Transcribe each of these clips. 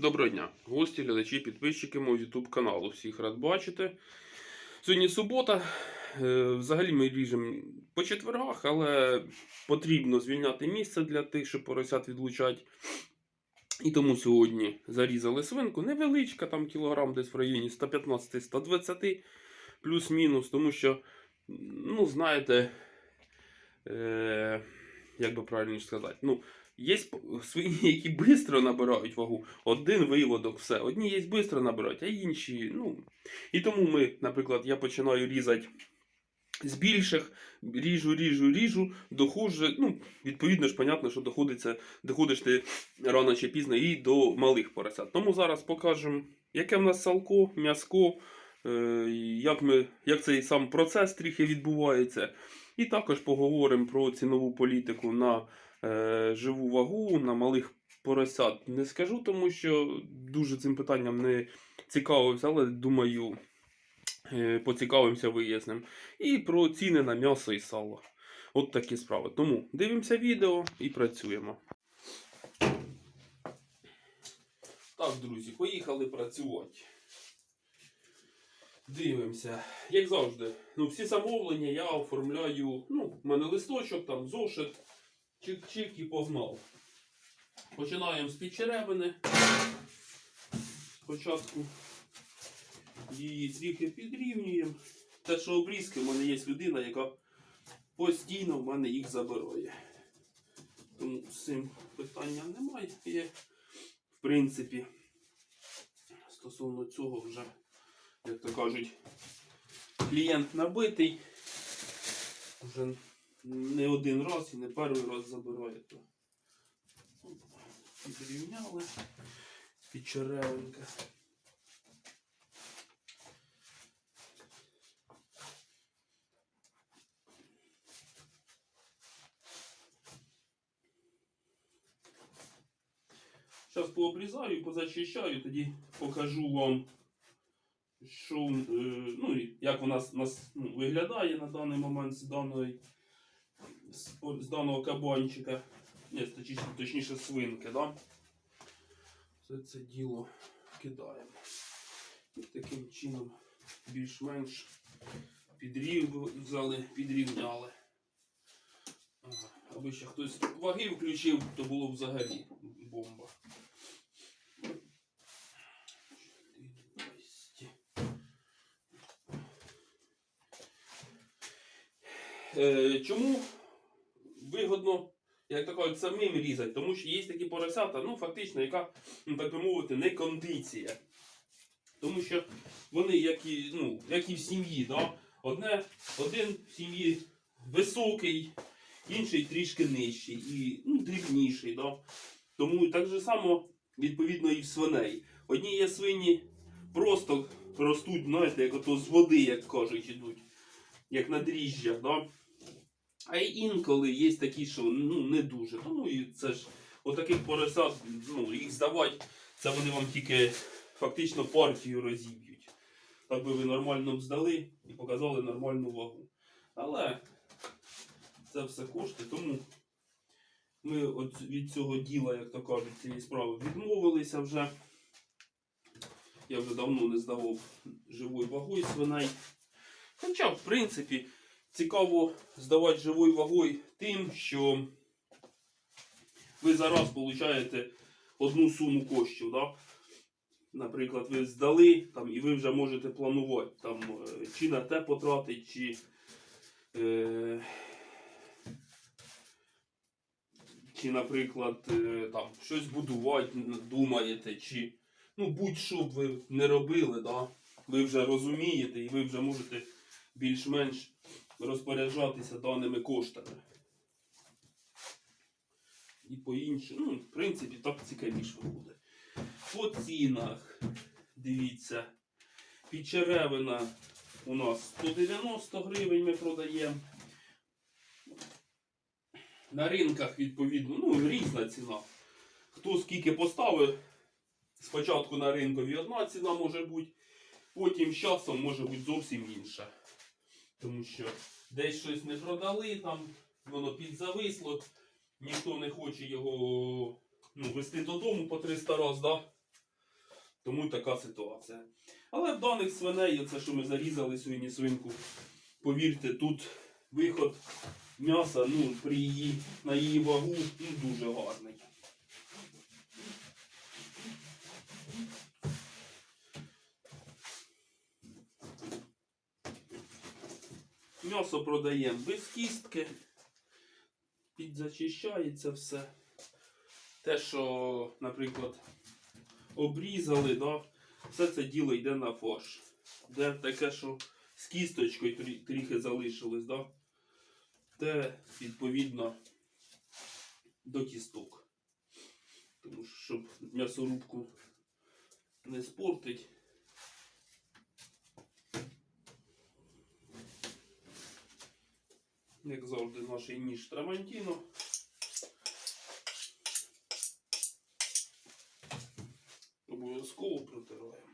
Доброго дня, гості, глядачі, підписчики мого YouTube каналу. Всіх рад бачити. Сьогодні субота. Е, Взагалі ми ріжемо по четвергах, але потрібно звільняти місце для тих, що поросят відлучать. І тому сьогодні зарізали свинку. Невеличка, там кілограм десь в районі 115-120, плюс-мінус, тому що, ну, знаєте, е, як би правильно сказати, ну, Є свині, які швидко набирають вагу. Один виводок, все. Одні є швидко набирають, а інші, ну. І тому ми, наприклад, я починаю різати з більших, ріжу, ріжу, ріжу, доходжу, ну, відповідно ж, понятно, що доходиться, доходиш ти рано чи пізно і до малих поросят. Тому зараз покажемо, яке в нас салко, м'яско, е, як, ми, як цей сам процес трохи відбувається. І також поговоримо про цінову політику на е, живу вагу, на малих поросят. Не скажу, тому що дуже цим питанням не цікавився, але думаю, е, поцікавимося, виясним. І про ціни на м'ясо і сало. От такі справи. Тому дивимося відео і працюємо. Так, друзі, поїхали працювати. Дивимося. Як завжди, ну, всі замовлення я оформляю. Ну, в мене листочок, там зошит, чик-чик і погнав. Починаємо з підчеревини. Спочатку її трохи підрівнюємо. Те, що обрізки, в мене є людина, яка постійно в мене їх забирає. Тому з цим питання немає. В принципі, стосовно цього вже, як то кажуть, клієнт набитий. Вже не один раз і не перший раз забирає. То підрівняли підчеревинка. Зараз пообрізаю позачищаю, тоді покажу вам, що, е, ну, як вона нас ну, виглядає на даний момент з, даної, з, даного кабанчика. Ні, точніше, свинки, да? Все це діло кидаємо. І таким чином більш-менш підрівняли. Ага. Аби ще хтось ваги включив, то було взагалі бомба. 200. Е, чому вигодно, як то кажуть, самим різати? Тому що є такі поросята, ну фактично, яка, ну, так би мовити, не кондиція. Тому що вони, як і, ну, як і в сім'ї, да? Одне, один в сім'ї високий, інший трішки нижчий і ну, дрібніший. Да? Тому так же само, відповідно, і в свиней. Одні є свині просто ростуть, знаєте, як ото з води, як кажуть, ідуть, як на дріжджах. Да? А інколи є такі, що ну, не дуже. Тому і це ж отаких поросят, ну, їх здавати, це вони вам тільки фактично партію розіб'ють. Так би ви нормально б здали і показали нормальну вагу. Але це все кошти, тому ми от від цього діла, як то кажуть, цієї справи відмовилися вже. Я вже давно не здавав живою вагою свиней. Хоча, в принципі, цікаво здавати живою вагою тим, що ви зараз получаєте одну суму коштів. Да? Наприклад, ви здали там, і ви вже можете планувати, там, е, чи на те потратити, чи. Е, чи, наприклад, е, там щось будувати думаєте, чи ну, будь-що б ви не робили, да? ви вже розумієте і ви вже можете більш-менш розпоряджатися даними коштами. І по іншому, ну, в принципі, так цікавіше буде. По цінах, дивіться, підчеревина у нас 190 гривень ми продаємо. На ринках, відповідно, ну, різна ціна. Хто скільки поставив, спочатку на ринкові одна ціна може бути, потім з часом може бути зовсім інша. Тому що десь щось не продали, там воно підзависло, ніхто не хоче його ну, вести додому по 300 разів, да? Тому така ситуація. Але в даних свиней, це що ми зарізали сьогодні свинку, повірте, тут виход м'яса ну, при її, на її вагу ну, дуже гарний. М'ясо продаємо без кістки, підзачищається все. Те, що, наприклад, обрізали, да, все це діло йде на фарш. Де таке, що з кісточкою трохи залишилось, да, те, відповідно, до кісток. Тому що, щоб м'ясорубку не спортить. Як завжди, наш ніж Трамантіно. Обов'язково протираємо.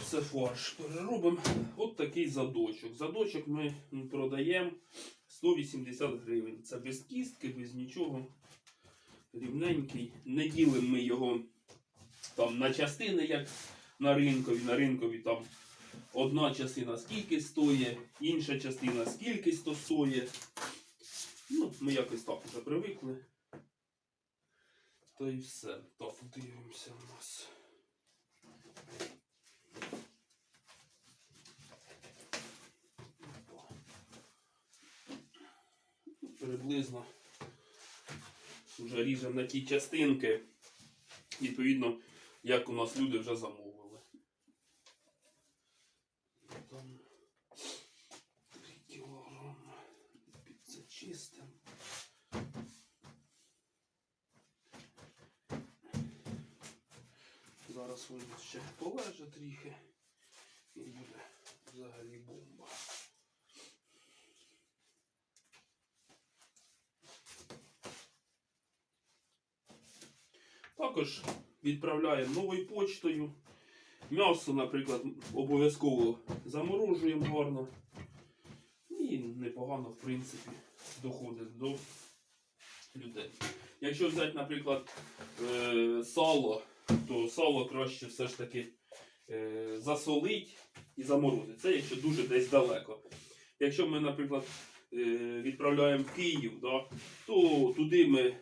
Все фарш. Переробимо. От такий задочок. Задочок ми продаємо 180 гривень. Це без кістки, без нічого. Рівненький. Не ділимо ми його там на частини, як на ринкові. На ринкові там одна частина скільки стоїть, інша частина скільки то стоїть. Ну, ми якось так вже привикли. Та й все. Так, дивимося у нас. Приблизно вже ріжемо на ті частинки, відповідно, як у нас люди вже замовили. Там 3 кілограми під це чистим. Зараз він ще полеже трохи і буде взагалі бомба. Також відправляємо новою почтою. М'ясо, наприклад, обов'язково заморожуємо гарно. І непогано, в принципі, доходить до людей. Якщо взяти, наприклад, е, сало, то сало краще все ж таки е, засолить і заморозить. Це якщо дуже десь далеко. Якщо ми, наприклад, е, відправляємо в Київ, да, то туди ми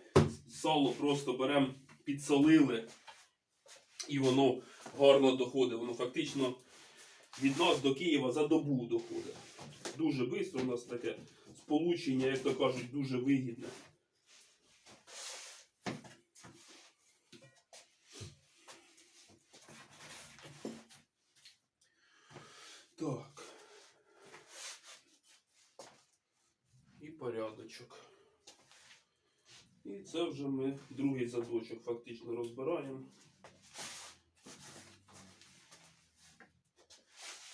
сало просто беремо, підсолили, і воно гарно доходить. Воно фактично від нас до Києва за добу доходить. Дуже швидко у нас таке сполучення, як то кажуть, дуже вигідне. Так. І порядочок. І це вже ми другий задочок фактично розбираємо.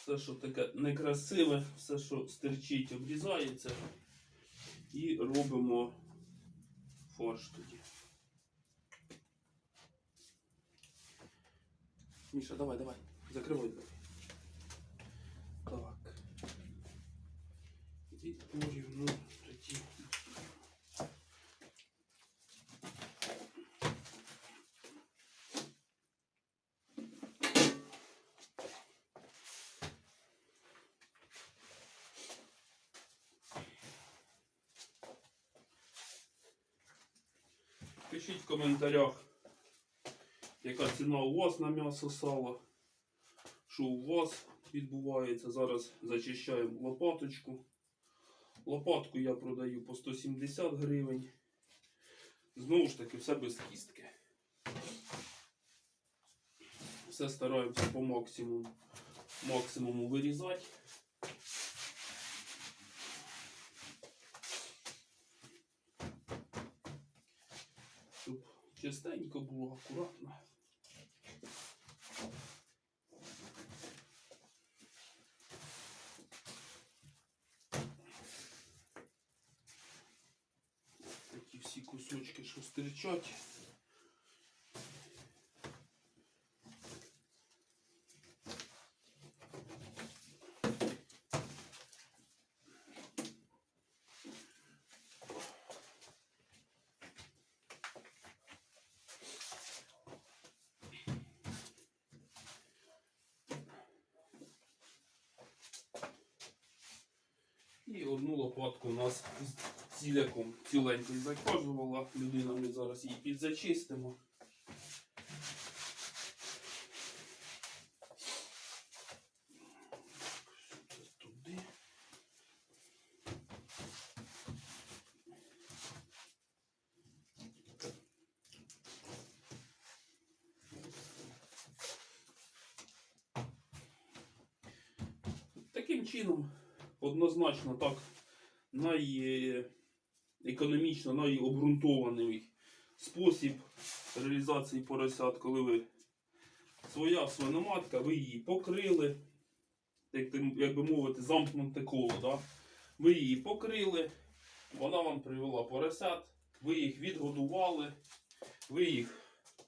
Все, що таке некрасиве, все, що стерчить, обрізається. І робимо фарш тоді. Міша, давай, давай, закривай двері. Так. І порівну тоді. Пишіть в коментарях, яка ціна у вас на м'ясо сала, що у вас відбувається. Зараз зачищаємо лопаточку. Лопатку я продаю по 170 гривень. Знову ж таки, все без кістки. Все стараємося по максимуму, максимуму вирізати. Щоб чистенько було, акуратно. Такі всі кусочки, що стирчать. Одну лопатку у нас з ціляком ціленькою заказувала. Людина ми зараз її підзачистимо. Це туди. Таким чином, однозначно так, найекономічно, найобґрунтований спосіб реалізації поросят, коли ви своя свиноматка, ви її покрили, як, як би мовити, замкнуте коло. Да? Ви її покрили, вона вам привела поросят, ви їх відгодували, ви їх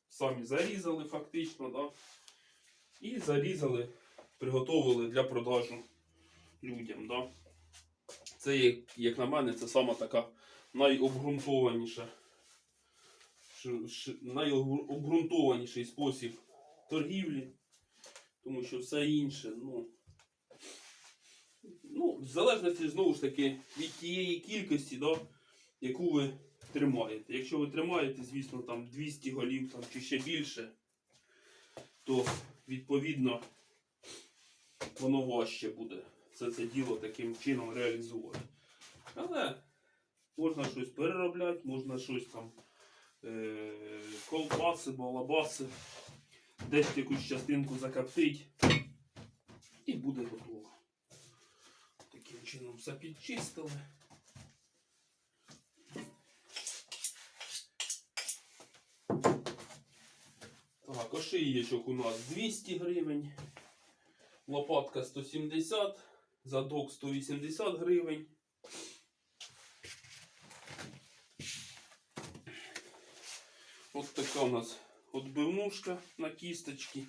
самі зарізали фактично, да? і зарізали, приготовили для продажу людям. Да? Це, як, на мене, це сама така найобґрунтованіша, найобґрунтованіший спосіб торгівлі, тому що все інше, ну, ну, в залежності знову ж таки від тієї кількості, да, яку ви тримаєте. Якщо ви тримаєте, звісно, там 200 голів там, чи ще більше, то відповідно воно важче буде все це діло таким чином реалізувати. Але можна щось переробляти, можна щось там е- колбаси, балабаси, десь якусь частинку закоптить і буде готово. Таким чином все підчистили. Так, ошиєчок у нас 200 гривень, лопатка 170, задок 180 гривень. От така у нас отбивнушка на кісточки.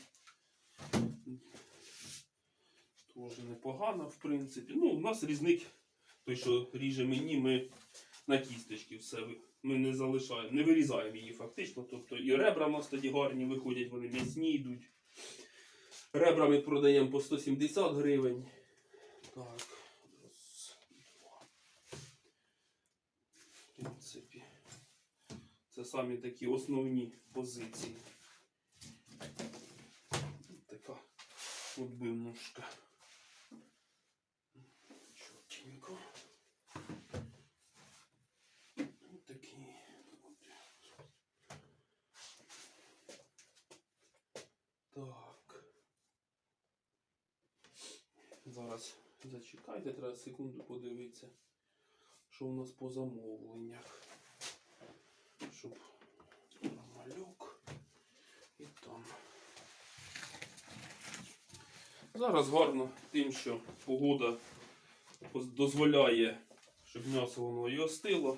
Тоже непогано, в принципі. Ну, у нас різник, той, що ріже мені, ми на кісточки все. Ми не залишаємо, не вирізаємо її фактично. Тобто і ребра у нас тоді гарні виходять, вони м'ясні йдуть. Ребра ми продаємо по 170 гривень. Так. Раз, два. В принципі. Це самі такі основні позиції. Така отбивнушка. Чотенько. Ось такі. Так. Зараз зачекайте, треба секунду подивитися, що у нас по замовленнях. Щоб малюк і там. Зараз гарно тим, що погода дозволяє, щоб м'ясо воно і остило.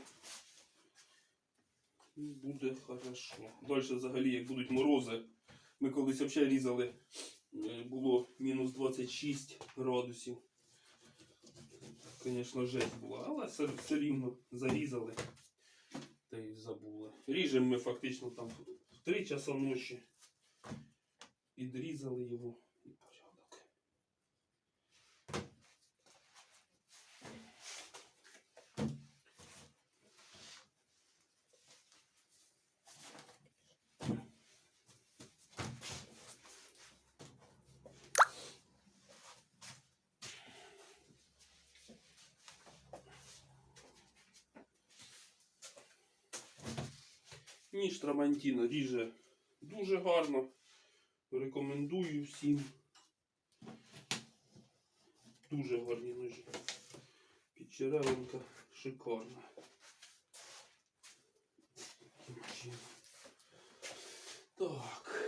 І буде хорошо. Далі взагалі, як будуть морози, ми колись взагалі різали, е, було мінус 26 градусів. Звісно, жесть була, але все, все рівно зарізали та й забули. Ріжемо ми фактично там в 3 часа ночі. Підрізали його і порядок. Ніж Трамантіно ріже дуже гарно. Рекомендую всім. Дуже гарні ножі. Підчеревинка шикарна. Так.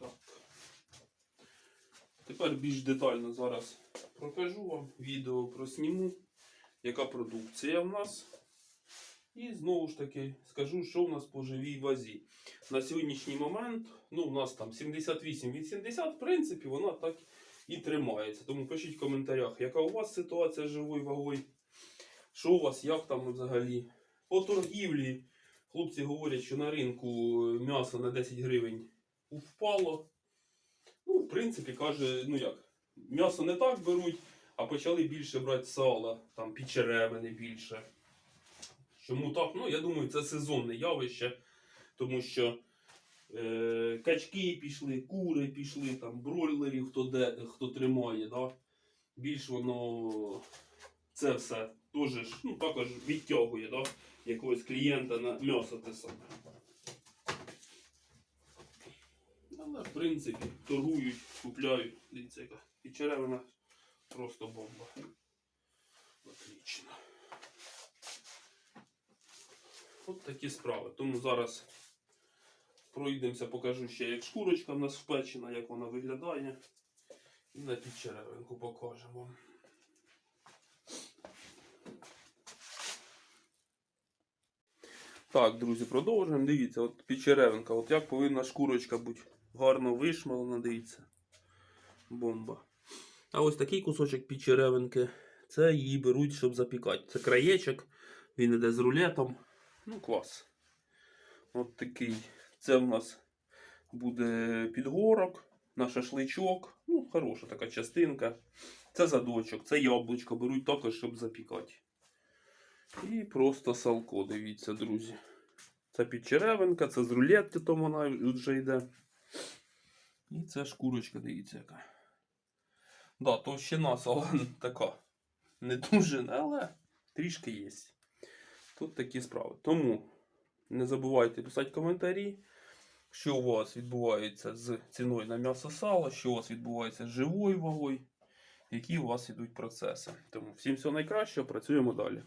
Так. Тепер більш детально зараз покажу вам відео просніму, яка продукція в нас. І знову ж таки скажу, що в нас по живій вазі. На сьогоднішній момент, ну, у нас там 78 від 70, в принципі, вона так і тримається. Тому пишіть в коментарях, яка у вас ситуація з живою вагою, що у вас, як там взагалі. По торгівлі хлопці говорять, що на ринку м'ясо на 10 гривень впало. Ну, в принципі, каже, ну як, м'ясо не так беруть, а почали більше брати сала, там підчеревини більше. Чому так? Ну, я думаю, це сезонне явище, тому що е, качки пішли, кури пішли, там, бройлерів хто, де, хто тримає, да? більш воно це все теж ну, також відтягує да? якогось клієнта на м'ясо те саме. Але в принципі торгують, купляють. Дивіться, яка підчеревина просто бомба. Отлично. От такі справи. Тому зараз пройдемося, покажу ще, як шкурочка в нас впечена, як вона виглядає. І на підчеревинку покажемо. Так, друзі, продовжуємо. Дивіться, от підчеревинка. От як повинна шкурочка бути гарно вишмалена, дивіться. Бомба. А ось такий кусочок підчеревинки. Це її беруть, щоб запікати. Це краєчок, він іде з рулетом. Ну, клас. От такий. Це в нас буде підгорок на шашличок. Ну, хороша така частинка. Це задочок, це яблучко беруть також, щоб запікати. І просто салко, дивіться, друзі. Це підчеревинка, це з рулетки, вона вже йде. І це шкурочка, дивіться, яка. Да, товщина сала така. Не дуже, але трішки є. Тут такі справи. Тому не забувайте писати коментарі, що у вас відбувається з ціною на м'ясо сало, що у вас відбувається з живою вагою, які у вас ідуть процеси. Тому всім всього найкращого, працюємо далі.